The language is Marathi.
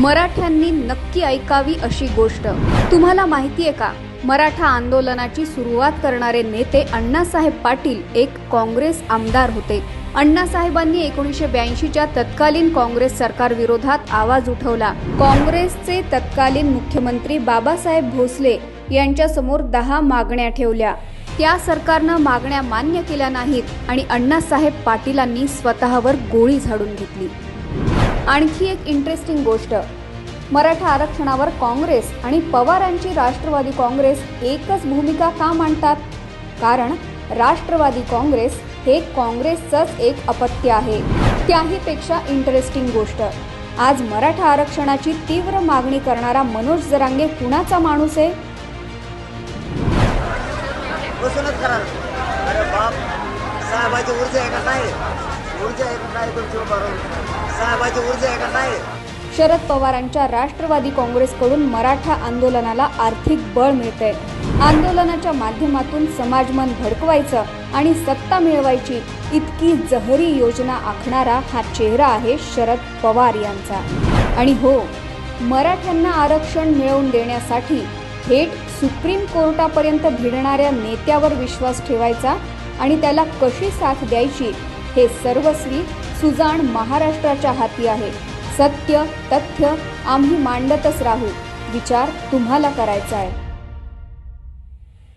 मराठ्यांनी नक्की ऐकावी अशी गोष्ट. तुम्हाला माहिती आहे का? मराठा आंदोलनाची सुरुवात करणारे नेते अण्णासाहेब पाटील एक काँग्रेस आमदार होते. अण्णासाहेबांनी एकोणीसशे ब्याऐंशीच्या तत्कालीन काँग्रेस सरकार विरोधात आवाज उठवला. काँग्रेसचे तत्कालीन मुख्यमंत्री बाबासाहेब भोसले यांच्या समोर दहा मागण्या ठेवल्या. त्या सरकारनं मागण्या मान्य केल्या नाहीत आणि अण्णासाहेब पाटीलांनी स्वतःवर गोळी झाडून घेतली. आणखी एक इंटरेस्टिंग गोष्ट. मराठा आरक्षणावर काँग्रेस आणि पवारांची राष्ट्रवादी काँग्रेस एकच भूमिका का मांडतात? कारण राष्ट्रवादी काँग्रेस हे काँग्रेसचंच एक अपत्य आहे. त्याहीपेक्षा इंटरेस्टिंग गोष्ट. आज मराठा आरक्षणाची तीव्र मागणी करणारा मनोज जरांगे कुणाचा माणूस आहे? अरे बाप साहेबाची ऊर्जा आहे का काय ऊर्जा आहे का काय तुमची साहेबाची ऊर्जा आहे का नाही? शरद पवारांच्या राष्ट्रवादी काँग्रेसकडून मराठा आंदोलनाला आर्थिक बळ मिळते आंदोलनाच्या माध्यमातून समाजमन भडकवायचं आणि सत्ता मिळवायची इतकी जहरी योजना आखणारा हा चेहरा आहे शरद पवार यांचा. आणि हो मराठ्यांना आरक्षण मिळवून देण्यासाठी थेट सुप्रीम कोर्टापर्यंत भिडणाऱ्या नेत्यावर विश्वास ठेवायचा आणि त्याला कशी साथ द्यायची हे सर्वस्वी सुजाण महाराष्ट्राच्या हाती आहे. सत्य तथ्य आम्ही मांडतच राहू. विचार तुम्हाला करायचा आहे.